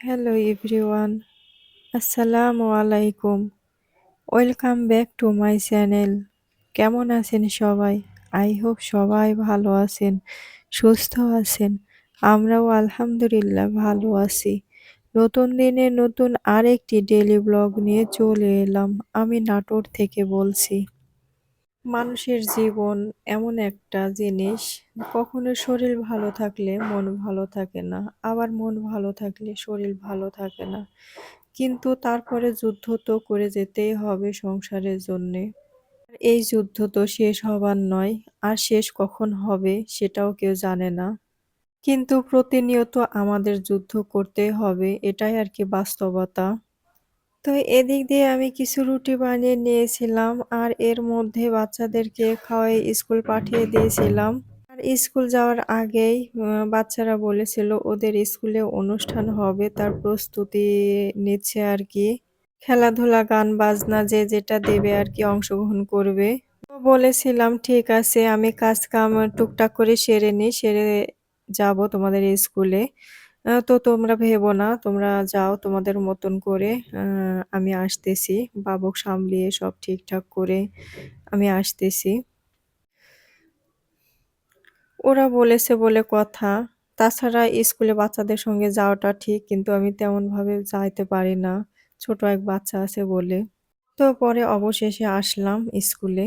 Hello everyone আসসালামু আলাইকুম welcome back to my channel কেমন আছেন সবাই? আই হোপ সবাই ভালো আছেন, সুস্থ আছেন। আমরাও আলহামদুলিল্লাহ ভালো আছি। নতুন দিনে নতুন আরেকটি ডেলি ব্লগ নিয়ে চলে এলাম। আমি নাটোর থেকে বলছি। মানুষের জীবন এমন একটা জিনিস, কখনো শরীর ভালো থাকলে মন ভালো থাকে না, আবার মন ভালো থাকলে শরীর ভালো থাকে না। কিন্তু তারপরে যুদ্ধ তো করে যেতেই হবে সংসারের জন্যে। এই যুদ্ধ তো শেষ হবার নয়, আর শেষ কখন হবে সেটাও কেউ জানে না। কিন্তু প্রতিনিয়ত আমাদের যুদ্ধ করতে হবে, এটাই আর কি বাস্তবতা। তো এদিক দিয়ে আমি কিছু রুটি বানিয়ে নিয়েছিলাম আর এর মধ্যে বাচ্চাদেরকে খাওয়াই স্কুল পাঠিয়ে দিয়েছিলাম। আর স্কুল যাওয়ার আগেই বাচ্চারা বলেছিল ওদের স্কুলে অনুষ্ঠান হবে, তার প্রস্তুতি নিচ্ছে আর কি। খেলাধুলা, গান, বাজনা, যে যেটা দেবে আর কি অংশগ্রহণ করবে। তো বলেছিলাম, ঠিক আছে, আমি কাজ কাম টুকটাক করে সেরে নিই, সেরে যাব তোমাদের স্কুলে। তো তোমরা ভেবো না, তোমরা যাও তোমাদের মতন করে। আমি আসতেছি। বাবুক সামলিয়ে সব ঠিকঠাক করে আমি আসতেছি। ওরা বলেছে বলে কথা। তাছাড়া স্কুলে বাচ্চাদের সঙ্গে যাওয়াটা ঠিক কিন্তু আমি তেমনভাবে যাইতে পারি না। ছোট এক বাচ্চা আছে বলে। তো পরে অবশেষে আসলাম স্কুলে।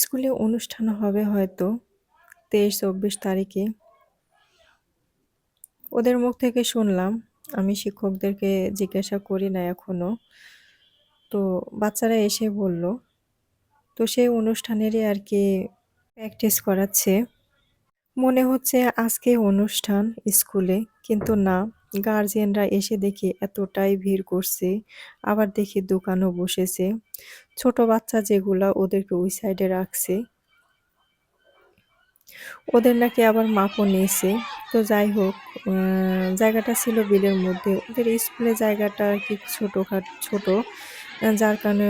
স্কুলে অনুষ্ঠান হবে হয়তো তেইশ, চব্বিশ তারিখে। ওদের মুখ থেকে শুনলাম, আমি শিক্ষকদেরকে জিজ্ঞাসা করি না এখনও তো বাচ্চারা এসে বলল, তো সেই অনুষ্ঠানেরই আর কি প্র্যাকটিস করাচ্ছে। মনে হচ্ছে আজকে অনুষ্ঠান স্কুলে, কিন্তু না। গার্জিয়ানরা এসে দেখি এতটাই ভিড় করছে, আবার দেখি দোকানও বসেছে। ছোট বাচ্চা যেগুলা ওদেরকে ওই সাইডে রাখছে। ওদের নাকি আবার মাপও নিয়েছে। তো যাই হোক জায়গাটা ছিল বিলের মধ্যে। ওদের স্কুলে জায়গাটা কি ছোটোখাট ছোট, যার কারণে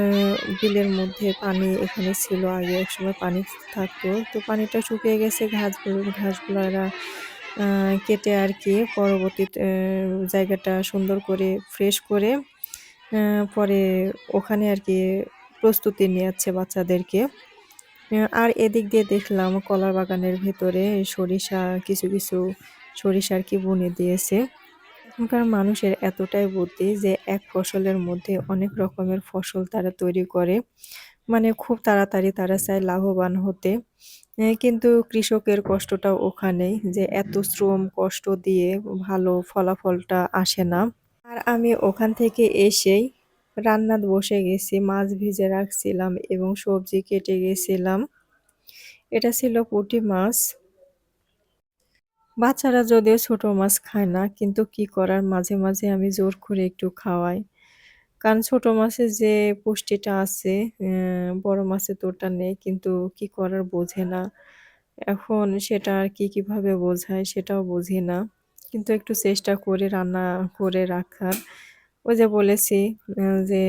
বিলের মধ্যে পানি এখানে ছিল। আগে এক সময় পানি থাকতো। তো পানিটা শুকিয়ে গেছে, ঘাসগুলো ঘাসগুলো এরা কেটে আর কি পরবর্তীতে জায়গাটা সুন্দর করে ফ্রেশ করে পরে ওখানে আর কি প্রস্তুতি নিয়ে যাচ্ছে বাচ্চাদেরকে আর এদিক দিয়ে দেখলাম কলার বাগানের ভেতরে সরিষা, কিছু কিছু সরিষা আর কি বুনে দিয়েছে। এখনকার মানুষের এতটাই বুদ্ধি যে এক ফসলের মধ্যে অনেক রকমের ফসল তারা তৈরি করে। মানে খুব তাড়াতাড়ি তারা চায় লাভবান হতে। কিন্তু কৃষকের কষ্টটা ওখানেই যে এত শ্রম কষ্ট দিয়ে ভালো ফলাফলটা আসে না। আর আমি ওখান থেকে এসেই রান্নাত বসে গেছি, মাছ ভিজে রাখছিলাম এবং সবজি কেটে গেছিলাম। এটা ছিল পুঁটি মাছ। বাচ্চারা যদিও ছোট মাছ খায় না, কিন্তু কি করার মাঝে মাঝে আমি জোর করে একটু খাওয়াই। কারণ ছোট মাছের যে পুষ্টিটা আছে বড় মাছের তোটা নেই, কিন্তু কি করার বোঝে না। এখন সেটা আর কি কীভাবে বোঝায় সেটাও বুঝি না। কিন্তু একটু চেষ্টা করে রান্না করে রাখার। ওই যে বলেছি যে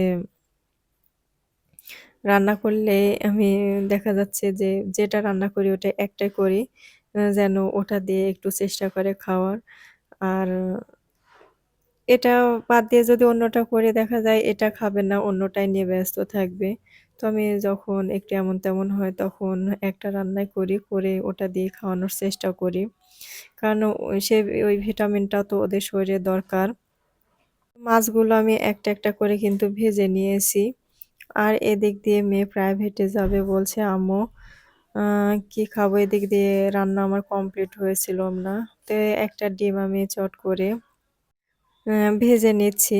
রান্না করলে আমি দেখা যাচ্ছে যে যেটা রান্না করি ওটা একটাই করি যেন ওটা দিয়ে একটু চেষ্টা করে খাওয়ার। আর এটা বাদ দিয়ে যদি অন্যটা করে দেখা যায়, এটা খাবে না, অন্যটাই নিয়ে ব্যস্ত থাকবে। তো আমি যখন একটু এমন তেমন হয়, তখন একটা রান্নাই করি, করে ওটা দিয়ে খাওয়ানোর চেষ্টা করি। কারণ সে, ওই ভিটামিনটা তো ওদের শরীরে দরকার। মাছগুলো আমি একটা একটা করে কিন্তু ভেজে নিয়েছি। আর এদিক দিয়ে মেয়ে প্রাইভেটে যাবে বলছে, আম্মু কি খাব? এদিক দিয়ে রান্না আমার কমপ্লিট হয়েছিল না। তো একটা ডিম আমি চট করে ভেজে নিচ্ছি।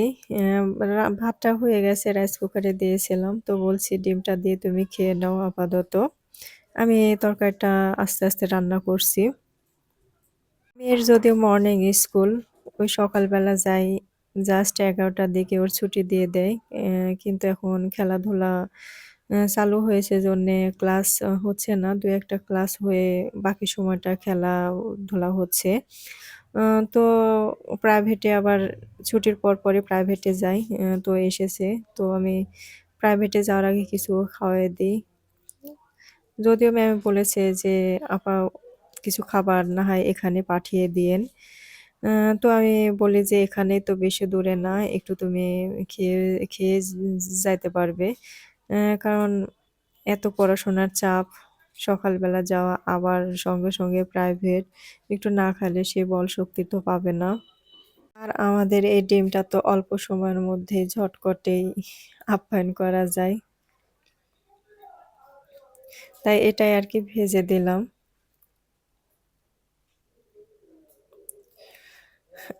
ভাতটা হয়ে গেছে রাইস কুকারে দিয়েছিলাম। তো বলছি ডিমটা দিয়ে তুমি খেয়ে নাও আপাতত। আমি তরকারিটা আস্তে, আস্তে রান্না করছি। মেয়ের যদিও মর্নিং স্কুল, ওই সকালবেলা যাই জাস্ট এগারোটার দিকে ওর ছুটি দিয়ে দেয়। কিন্তু এখন খেলাধুলা চালু হয়েছে জন্যে ক্লাস হচ্ছে না। দু একটা ক্লাস হয়ে বাকি সময়টা খেলাধুলা হচ্ছে। তো প্রাইভেটে আবার ছুটির পর, পরে প্রাইভেটে যাই। তো এসেছে। তো আমি প্রাইভেটে যাওয়ার আগে কিছু খাওয়াই দিই যদিও ম্যাম বলেছে যে, "আপা কিছু খাবার না হয় এখানে পাঠিয়ে দিয়েন।" তো আমি বলি যে, এখানে তো বেশি দূরে না। একটু তুমি খেয়ে খেয়ে যাইতে পারবে।" কারণ এত পড়াশোনার চাপ, সকালবেলা যাওয়া আবার সঙ্গে, সঙ্গে প্রাইভেট। একটু না খাইলে সে বল শক্তি তো পাবে না। আর আমাদের এই ডিমটা তো অল্প সময়ের মধ্যেই ঝটকটেই আপ্যায়ন করা যায়। তাই এটাই আর কি ভেজে দিলাম।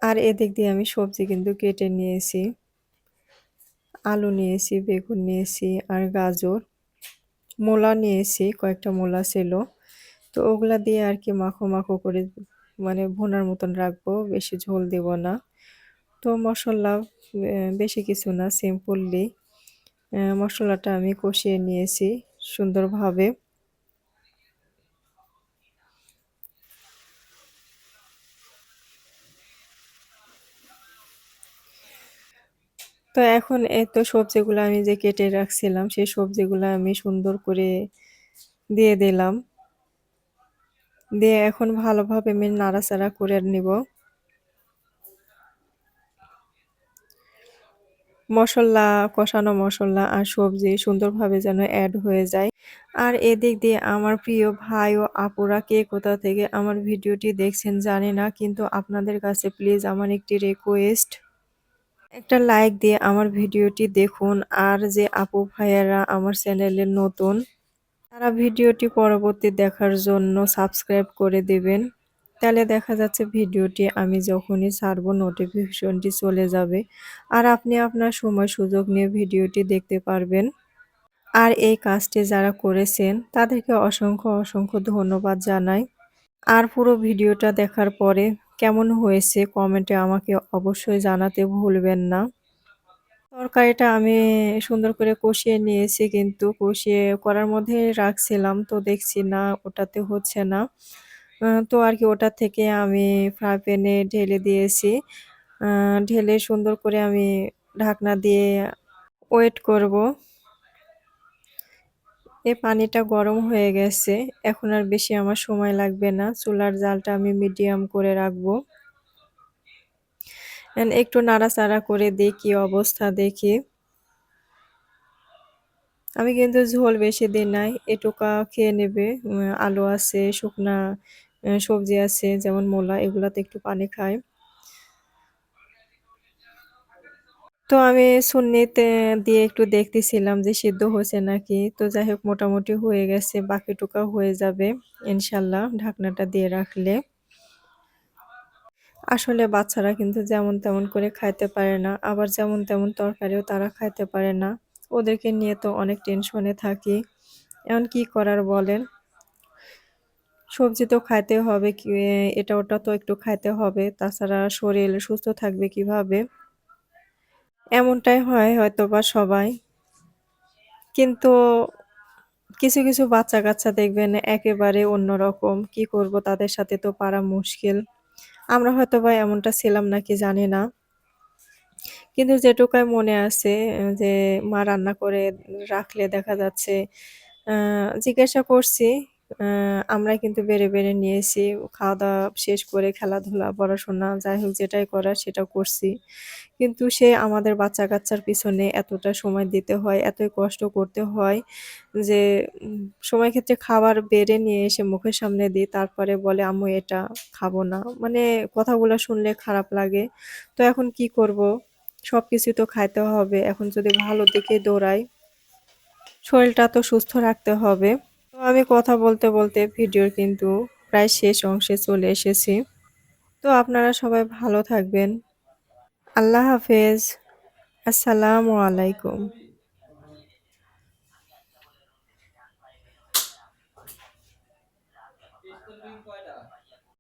আর এদিক দিয়ে আমি সবজি কিন্তু কেটে নিয়েছি। আলু নিয়েছি, বেগুন নিয়েছি আর গাজর। মোলা নিয়েছি, কয়েকটা মোলা ছিল। তো ওগুলা দিয়ে আর কি মাখো, মাখো করে মানে ভোনার মতন রাখব, বেশি ঝোল দেব না। তো মশলা বেশি কিছু না সিম্পলি মশলাটা আমি কষিয়ে নিয়েছি সুন্দরভাবে। তো এখন এই তো সবজিগুলা আমি যে কেটে রাখছিলাম, সেই সবজিগুলা আমি সুন্দর করে দিয়ে দিলাম। দিয়ে এখন ভালোভাবে আমি নাড়াচাড়া করে নিব। মসল্লা, কষানো মশলা আর সবজি সুন্দরভাবে যেন অ্যাড হয়ে যায়। আর এদিক দিয়ে আমার প্রিয় ভাই ও আপুরা কে কোথা থেকে আমার ভিডিওটি দেখছেন জানি না। কিন্তু আপনাদের কাছে প্লিজ আমার একটি রিকোয়েস্ট একটা লাইক দিয়ে আমার ভিডিওটি দেখুন। আর যে আপু ভাইয়ারা আমার চ্যানেলে নতুন, তারা ভিডিওটি পরবর্তী দেখার জন্য সাবস্ক্রাইব করে দেবেন তাহলে দেখা যাচ্ছে ভিডিওটি আমি যখনই ছাড়বো নোটিফিকেশনটি চলে যাবে। আর আপনি আপনার সময় সুযোগ নিয়ে ভিডিওটি দেখতে পারবেন। আর এই কাজটি যারা করেছেন তাদেরকে অসংখ্য, অসংখ্য ধন্যবাদ জানাই। আর পুরো ভিডিওটা দেখার পরে কেমন হয়েছে কমেন্টে আমাকে অবশ্যই জানাতে ভুলবেন না। তরকারিটা আমি সুন্দর করে কষিয়ে নিয়েছি কিন্তু কষিয়ে করার মধ্যে রাখছিলাম তো দেখছি না, ওটাতে হচ্ছে না। তো আর কি ওটা থেকে আমি ফ্রাই প্যানে ঢেলে দিয়েছি। ঢেলে সুন্দর করে আমি ঢাকনা দিয়ে ওয়েট করব। এই পানিটা গরম হয়ে গেছে। এখন আর বেশি আমার সময় লাগবে না। চুলার জালটা আমি মিডিয়াম করে রাখব। একটু নাড়াচাড়া করে দিই কি অবস্থা দেখি। আমি কিন্তু ঝোল বেশি দিই নাই। এটুকা খেয়ে নেবে। আলু আছে, শুকনা সবজি আছে যেমন মূলা এগুলাতে একটু পানি খায়। তো আমি ছুন্নিতে দিয়ে একটু দেখতেছিলাম যে সিদ্ধ হয়েছে নাকি। তো যাই হোক মোটামুটি হয়ে গেছে। বাকিটুকাও হয়ে যাবে ইনশাল্লাহ ঢাকনাটা দিয়ে রাখলে। আসলে বাচ্চারা কিন্তু যেমন তেমন করে খাইতে পারে না। আবার যেমন তেমন তরকারিও তারা খাইতে পারে না। ওদেরকে নিয়ে তো অনেক টেনশনে থাকি। এখন কি করার বলেন? সবজি তো খাইতে হবে এটা ওটা তো একটু খাইতে হবে। তাছাড়া শরীর সুস্থ থাকবে কীভাবে? এমনটাই হয় হয়তো বা সবাই। কিন্তু কিছু, কিছু বাচ্চা-কাচ্চা দেখবেন একেবারে অন্যরকম। কি করব তাদের সাথে তো পারা মুশকিল। আমরা হয়তোবা এমনটা ছিলাম নাকি জানি না। কিন্তু যেটুকাই মনে আছে যে মা রান্না করে রাখলে দেখা যাচ্ছে জিজ্ঞাসা করছি। আমরা কিন্তু বেড়ে, বেড়ে নিয়েছি। খাওয়া-দাওয়া শেষ করে খেলাধুলা, পড়াশোনা যাই হোক যেটাই করার সেটা করছি। কিন্তু সে আমাদের বাচ্চা-কাচ্চার পিছনে এতটা সময় দিতে হয়, এতই কষ্ট করতে হয় যে সময় ক্ষেত্রে খাবার বেড়ে নিয়ে এসে মুখের সামনে দিই। তারপরে বলে, "আম্মু এটা খাব না।" মানে কথাগুলো শুনলে খারাপ লাগে। তো এখন কি করব? সব কিছু তো খাইতে হবে। এখন যদি ভালো দিকে দৌড়াই, শরীরটা তো সুস্থ রাখতে হবে। আমি কথা বলতে, বলতে ভিডিওর কিন্তু প্রায় শেষ অংশে চলে এসেছি। তো আপনারা সবাই ভালো থাকবেন। আল্লাহ হাফেজ আসসালামু আলাইকুম